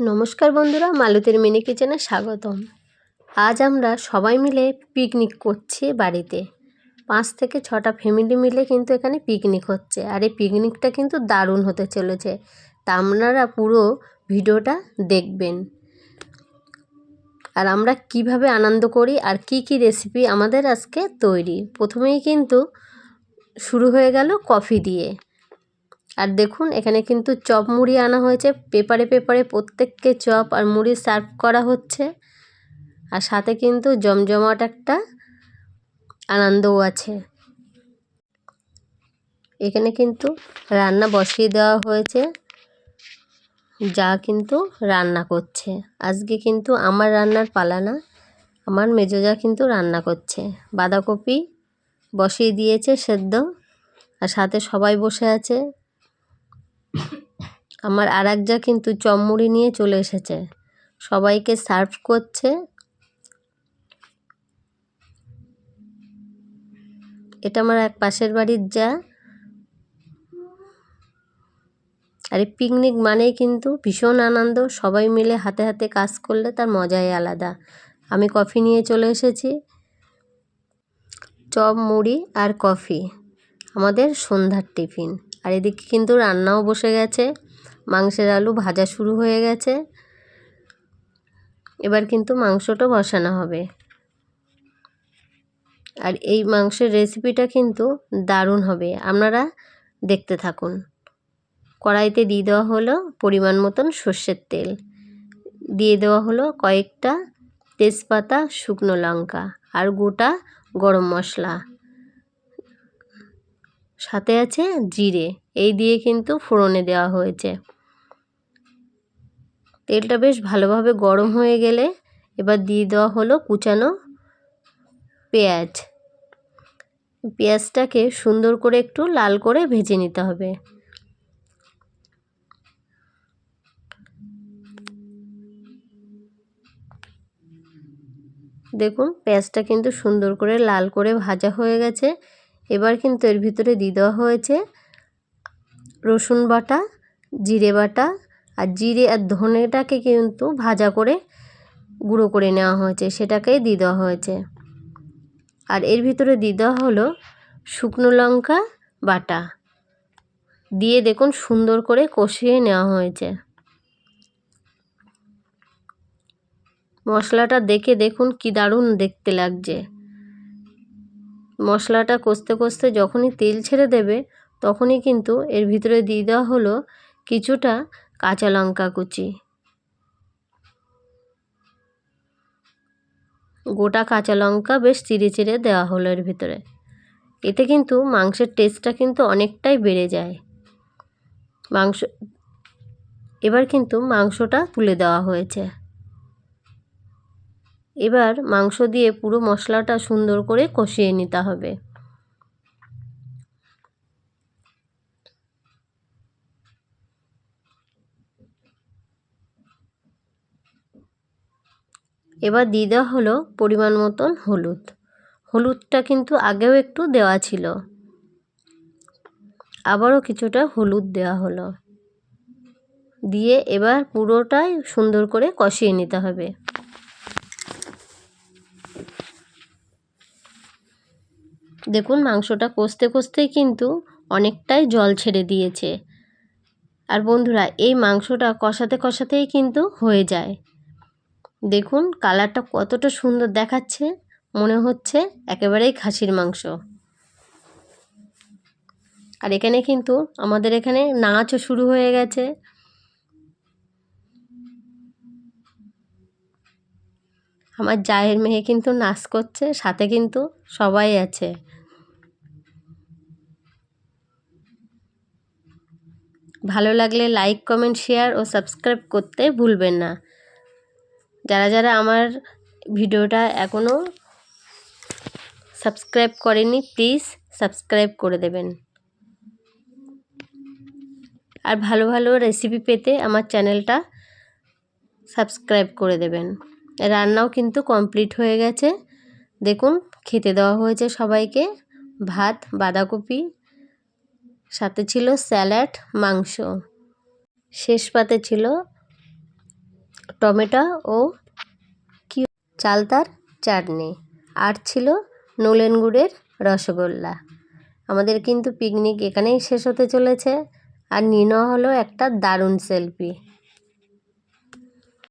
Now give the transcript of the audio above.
নমস্কার বন্ধুরা, মালতীর মিনি কিচেনে স্বাগতম। আজ আমরা সবাই মিলে পিকনিক করছি বাড়িতে। পাঁচ থেকে ছটা ফ্যামিলি মিলে কিন্তু এখানে পিকনিক হচ্ছে। আর এই পিকনিকটা কিন্তু দারুণ হতে চলেছে। তা আপনারা পুরো ভিডিওটা দেখবেন। আর আমরা কীভাবে আনন্দ করি আর কি কি রেসিপি আমাদের আজকে তৈরি। প্রথমেই কিন্তু শুরু হয়ে গেল কফি দিয়ে। আর দেখুন, এখানে কিন্তু চপ মুড়ি আনা হয়েছে। পেপারে পেপারে প্রত্যেককে চপ আর মুড়ি সার্ভ করা হচ্ছে। আর সাথে কিন্তু জমজমাট একটা আনন্দও আছে। এখানে কিন্তু রান্না বসিয়ে দেওয়া হয়েছে। যা কিন্তু রান্না করছে। আজকে কিন্তু আমার রান্নার পালা না। আমার মেজোজা কিন্তু রান্না করছে। বাঁধাকপি বসিয়ে দিয়েছে সেদ্ধ। আর সাথে সবাই বসে আছে। আমার আর যা কিন্তু চমড়ি নিয়ে চলে এসেছে। সবাইকে সার্ভ করছে। এটা আমার এক পাশের বাড়ির যা। আর এই পিকনিক মানেই কিন্তু ভীষণ আনন্দ। সবাই মিলে হাতে হাতে কাজ করলে তার মজাই আলাদা। আমি কফি নিয়ে চলে এসেছি। চপ মুড়ি আর কফি। আমাদের সন্ধ্যার টিফিন। আর এদিকে কিন্তু রান্নাও বসে গেছে। মাংসের আলু ভাজা শুরু হয়ে গেছে। এবার কিন্তু মাংসটা বসানো হবে। আর এই মাংসের রেসিপিটা কিন্তু দারুণ হবে। আপনারা দেখতে থাকুন। কড়াইতে দিয়ে দেওয়া হলো পরিমাণ মতন সর্ষের তেল। দিয়ে দেওয়া হলো কয়েকটা তেজপাতা, শুকনো লঙ্কা আর গোটা গরম মশলা। সাথে আছে জিরে। এই দিয়ে কিন্তু ফোড়নে দেওয়া হয়েছে। তেলটা বেশ ভালোভাবে গরম হয়ে গেলে এবার দিয়ে দেওয়া হলো কুচানো পেঁয়াজ। পেঁয়াজটাকে সুন্দর করে একটু লাল করে ভেজে নিতে হবে। দেখুন, পেঁয়াজটা কিন্তু সুন্দর করে লাল করে ভাজা হয়ে গেছে। এবার কিন্তু এর ভিতরে দিয়ে দেওয়া হয়েছে রসুন বাটা, জিরে বাটা আর জিরে আর ধনেটাকে কিন্তু ভাজা করে গুঁড়ো করে নেওয়া হয়েছে, সেটাকেই দিয়ে দেওয়া হয়েছে। আর এর ভিতরে দিয়ে দেওয়া হলো শুকনো লঙ্কা বাটা। দিয়ে দেখুন সুন্দর করে কষিয়ে নেওয়া হয়েছে। মশলাটা দেখে দেখুন কি দারুণ দেখতে লাগছে। মশলাটা কষতে কষতে যখনই তেল ছেড়ে দেবে, তখনই কিন্তু এর ভিতরে দিয়ে দেওয়া হলো কিছুটা কাঁচা লঙ্কা কুচি। গোটা কাঁচা লঙ্কা বেশ চিড়ে চিড়ে দেওয়া হলো এর ভিতরে। এতে কিন্তু মাংসের টেস্টটা কিন্তু অনেকটাই বেড়ে যায়। মাংস, এবার কিন্তু মাংসটা তুলে দেওয়া হয়েছে। এবার মাংস দিয়ে পুরো মশলাটা সুন্দর করে কষিয়ে নিতে হবে। এবার দিয়ে দেওয়া হলো পরিমাণ মতন হলুদ। হলুদটা কিন্তু আগেও একটু দেওয়া ছিল। আবারও কিছুটা হলুদ দেওয়া হলো। দিয়ে এবার পুরোটাই সুন্দর করে কষিয়ে নিতে হবে। দেখুন মাংসটা কষতে কষতেই কিন্তু অনেকটাই জল ছেড়ে দিয়েছে। আর বন্ধুরা, এই মাংসটা কষাতে কষাতেই কিন্তু হয়ে যায়। দেখুন, কালারটা কতটা সুন্দর দেখাচ্ছে। মনে হচ্ছে একেবারেই খাসির মাংস। আর এখানে কিন্তু আমাদের এখানে নাচও শুরু হয়ে গেছে। আমার জায়ের মেয়ে কিন্তু নাচ করছে, সাথে কিন্তু সবাই আছে। ভালো লাগলে লাইক কমেন্ট শেয়ার ও সাবস্ক্রাইব করতে ভুলবেন না। যারা যারা আমার ভিডিওটা এখনও সাবস্ক্রাইব করেনি, প্লিজ সাবস্ক্রাইব করে দেবেন। আর ভালো ভালো রেসিপি পেতে আমার চ্যানেলটা সাবস্ক্রাইব করে দেবেন। রান্নাও কিন্তু কমপ্লিট হয়ে গেছে। দেখুন, খেতে দেওয়া হয়েছে সবাইকে। ভাত, বাঁধাকপি, সাথে ছিল স্যালাড, মাংস। শেষ পাতে ছিল টমেটো ও কি চালতার চাটনি। আর ছিল নলেন গুড়ের রসগোল্লা। আমাদের কিন্তু পিকনিক এখানেই শেষ হতে চলেছে। আর নিনো হলো একটা দারুণ সেলফি